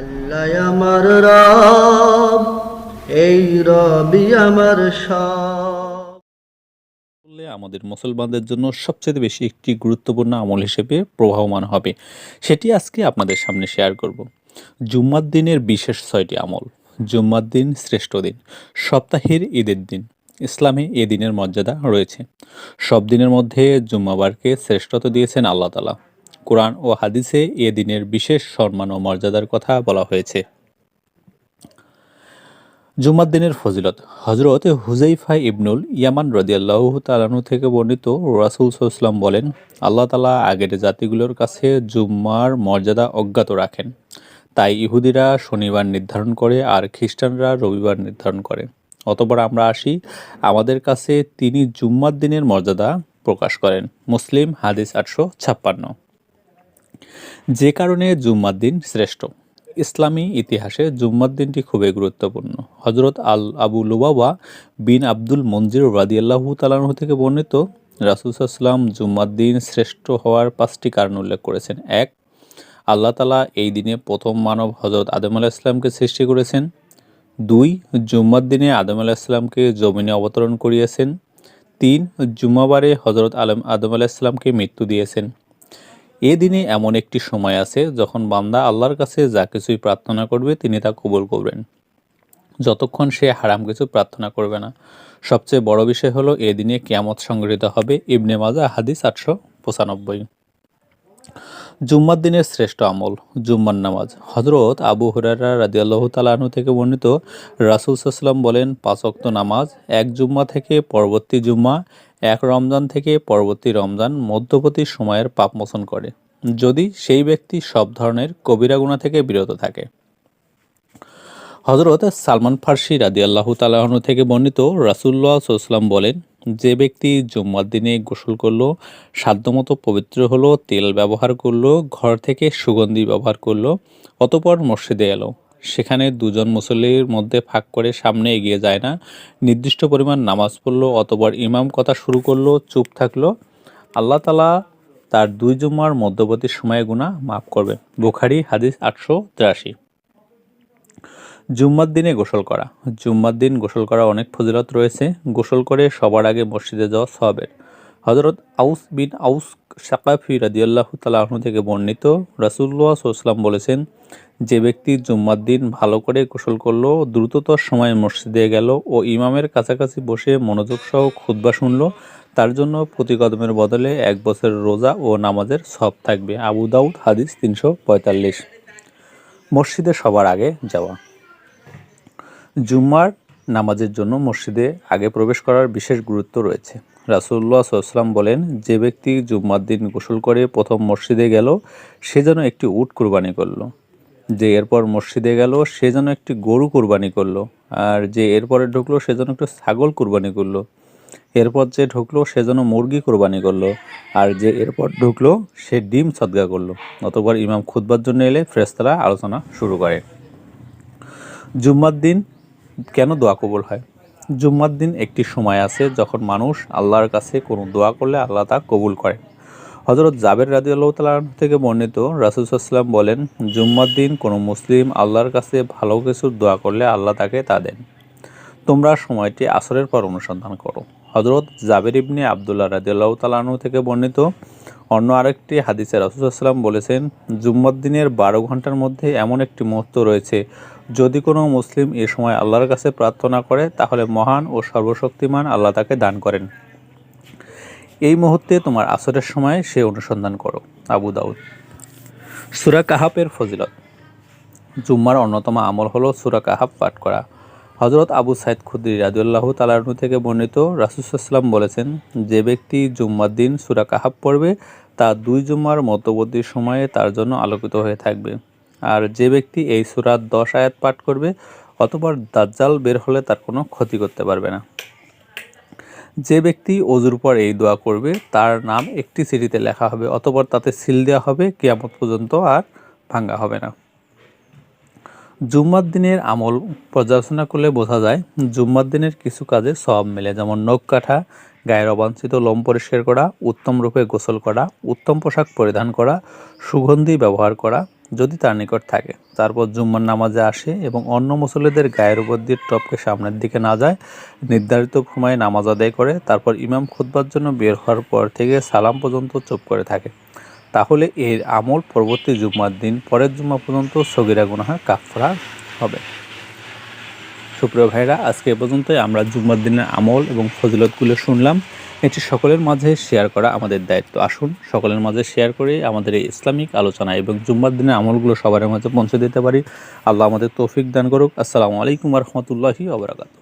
আল্লাহ আমার রব, এই রবি আমার আমাদের মুসলমানদের জন্য সবচেয়ে বেশি একটি গুরুত্বপূর্ণ আমল হিসেবে প্রবাহমান হবে। সেটি আজকে আপনাদের সামনে শেয়ার করব। জুম্মার দিনের বিশেষ ছয়টি আমল। জুম্মার দিন শ্রেষ্ঠ দিন। সপ্তাহের ঈদের দিন। ইসলামে এ দিনের মর্যাদা রয়েছে। সব দিনের মধ্যে জুম্মাবারকে শ্রেষ্ঠত্ব দিয়েছেন আল্লাহ তালা কোরআন ও হাদিসে এ দিনের বিশেষ সম্মান ও মর্যাদার কথা বলা হয়েছে। জুমার দিনের ফজিলত। হজরত হুজাইফা ইবনুল ইয়ামান রদিয়াল্লাহ তালানু থেকে বর্ণিত রাসুল সাল্লাম বলেন, আল্লাহ তালা আগের জাতিগুলোর কাছে জুম্মার মর্যাদা অজ্ঞাত রাখেন। তাই ইহুদিরা শনিবার নির্ধারণ করে আর খ্রিস্টানরা রবিবার নির্ধারণ করে। অতপর আমরা আসি, আমাদের কাছে তিনি জুম্মার দিনের মর্যাদা প্রকাশ করেন। মুসলিম হাদিস আটশো ছাপ্পান্ন। যে কারণে জুম্মার দিন শ্রেষ্ঠ। ইসলামী ইতিহাসে জুম্মার দিনটি খুবই গুরুত্বপূর্ণ। হজরত আল আবু লুবাবা বিন আব্দুল মঞ্জির রাদিয়াল্লাহু তালাহ থেকে বর্ণিত রাসুলসাল্লাম জুম্মার দিন শ্রেষ্ঠ হওয়ার পাঁচটি কারণ উল্লেখ করেছেন। এক, আল্লাহ তালা এই দিনে প্রথম মানব হজরত আদম আলাহ ইসলামকে সৃষ্টি করেছেন। দুই, জুম্মার দিনে আদম আলাহ ইসলামকে জমিনে অবতরণ করিয়েছেন। তিন, জুম্মাবারে হজরত আলম আদম আলাহ ইসলামকে মৃত্যু দিয়েছেন। এ দিনে এমন একটি সময় আছে যখন বান্দা আল্লাহর কাছে যা কিছুই প্রার্থনা করবে তিনি তা কবুল করবেন। যতক্ষণ সে হারাম কিছু প্রার্থনা করবে না। সবচেয়ে বড় বিষয় হলো এ দিনে কেয়ামত সংগঠিত হবে। ইবনে মাজা, হাদিস আটশো পঁচানব্বই। জুম্মার দিনের শ্রেষ্ঠ আমল, জুম্মার নামাজ। হজরত আবু হুরারা রাদিয়াল্লাহু তালাহু থেকে বর্ণিত রাসুল সাল্লাম বলেন পাঁচক্ত নামাজ, এক জুম্মা থেকে পরবর্তী জুম্মা এক রমজান থেকে পরবর্তী রমজান মধ্যবর্তী সময়ের পাপ মোচন করে, যদি সেই ব্যক্তি সব ধরনের কবিরা গুণা থেকে বিরত থাকে। হজরত সালমান ফার্সি রাদি আল্লাহ তালাহন থেকে বর্ণিত রাসুল্লাহ সাল্লাম বলেন, যে ব্যক্তি জুম্মার দিনে গোসল করল, সাধ্যমতো পবিত্র হলো, তেল ব্যবহার করল, ঘর থেকে সুগন্ধি ব্যবহার করল, অতপর মসজিদে এলো। সেখানে দুজন মুসল্লির মধ্যে ফাঁক করে সামনে এগিয়ে যায় না। নির্দিষ্ট পরিমাণ নামাজ পড়ল অতবার ইমাম কথা শুরু করল, চুপ থাকল। আল্লাহ তালা তার দুই জুম্মার মধ্যবর্তী সময়ে গুণা মাফ করবে বুখারি, হাদিস আটশো তিরাশি। জুম্মার দিনে গোসল করা। জুম্মার দিন গোসল করা অনেক ফজিলত রয়েছে। গোসল করে সবার আগে মসজিদে যাওয়া সবের হজরত আউস বিন আউস সাকাফি রাদিয়াল্লাহ তালাহ থেকে বর্ণিত রাসুল্লাহ সাল্লাম বলেছেন, যে ব্যক্তি জুম্মার দিন ভালো করে গোসল করল, দ্রুততর সময় মসজিদে গেল ও ইমামের কাছাকাছি বসে মনোযোগ সহ খুদ্া শুনলো, তার জন্য প্রতি কদমের বদলে এক বছর রোজা ও নামাজের সব থাকবে। আবু দাউদ, হাদিস তিনশো পঁয়তাল্লিশ। মসজিদে সবার আগে যাওয়া। জুম্মার নামাজের জন্য মসজিদে আগে প্রবেশ করার বিশেষ গুরুত্ব রয়েছে। রাসুল্লাহ সাল্লাম বলেন, যে ব্যক্তি জুম্মার দিন গোসল করে প্রথম মসজিদে গেল, সে যেন একটি উট কুরবানি করল। যে এরপর মসজিদে গেল, সে যেন একটি গরু কুরবানি করল। আর যে এরপরে ঢুকলো, সে যেন একটু ছাগল কুরবানি করল। এরপর যে ঢুকলো, সে যেন মুরগি কোরবানি করল। আর যে এরপর ঢুকলো, সে ডিম সদগা করল। অতপর ইমাম খুদবার জন্য এলে ফ্রেস্তারা আলোচনা শুরু করে। জুম্মার দিন কেন দোয়া কবুল হয়? জুম্মার দিন একটি সময় আছে যখন মানুষ আল্লাহর কাছে কোনো দোয়া করলে আল্লাহ তা কবুল করে। হজরত জাবের রাজি আল্লাহ তালাহ থেকে বর্ণিত রাসুলসাল্লাম বলেন, জুম্মার দিন কোনো মুসলিম আল্লাহর কাছে ভালো কিছুর দোয়া করলে আল্লাহ তাকে তা দেন। তোমরা সময়টি আসরের পর অনুসন্ধান করো। হজরত জাবের ইবনে আবদুল্লাহ রাজিয়াল্লাহ তালাহু থেকে বর্ণিত অন্য আরেকটি হাদিসে রাসুলসাল্লাম বলেছেন, জুম্মার দিনের বারো ঘণ্টার মধ্যে এমন একটি মুহূর্ত রয়েছে যদি কোনো মুসলিম এ সময় আল্লাহর কাছে প্রার্থনা করে, তাহলে মহান ও সর্বশক্তিমান আল্লাহ তাকে দান করেন। এই মুহূর্তে তোমার আসরের সময় সে অনুসন্ধান করো, আবু দাউদ। সুরা কাহাবের ফজিলত। জুম্মার অন্যতম আমল হলো সুরা কাহাব পাঠ করা। হজরত আবু সাইদ খুদ্রি রাজুল্লাহ তালাহু থেকে বর্ণিত রাসুসাল্লাম বলেছেন, যে ব্যক্তি জুম্মার দিন সুরা কাহাব পড়বে, তা দুই জুম্মার মধ্যবর্তী সময়ে তার জন্য আলোকিত হয়ে থাকবে। আর যে ব্যক্তি এই সুরাত দশ আয়াত পাঠ করবে, অতপর দাজ্জাল বের হলে তার কোনো ক্ষতি করতে পারবে না। যে ব্যক্তি অজুর পর এই দোয়া করবে, তার নাম একটি সিটিতে লেখা হবে, অতপর তাতে সিল দেওয়া হবে, কেয়ামত পর্যন্ত আর ভাঙ্গা হবে না। জুম্মার দিনের আমল পর্যালোচনা করলে বোঝা যায়, জুম্মার দিনের কিছু কাজে সব মেলে, যেমন নখ কাঠা গায়ের অবাঞ্ছিত লোম পরিষ্কার করা, উত্তম রূপে গোসল করা, উত্তম পোশাক পরিধান করা, সুগন্ধি ব্যবহার করা যদি তার নিকট থাকে। তারপর জুম্মার নামাজে আসে এবং অন্য মুসল্লিদের গায়ের উপর দিয়ে টপকে সামনের দিকে না যায়, নির্ধারিত সময়ে নামাজ আদায় করে, তারপর ইমাম খুতবার জন্য বের হওয়ার পর থেকে সালাম পর্যন্ত চুপ করে থাকে। তাহলে এর আমল পরবর্তী জুম্মার দিন পরের জুম্মা পর্যন্ত সগিরা গুনাহা কাফরা হবে। সুপ্রিয় ভাইরা, আজকে পর্যন্তই। আমরা জুম্মার দিনের আমল এবং ফজিলতগুলো শুনলাম। এটি সকলের মাঝে শেয়ার করা আমাদের দায়িত্ব। আসুন, সকলের মাঝে শেয়ার করে আমাদের এই ইসলামিক আলোচনা এবং জুম্মার দিনের আমলগুলো সবার মাঝে পৌঁছে দিতে পারি। আল্লাহ আমাদের তৌফিক দান করুক। আসসালামু আলাইকুম রহমতুল্লাহি ওবরাকাতু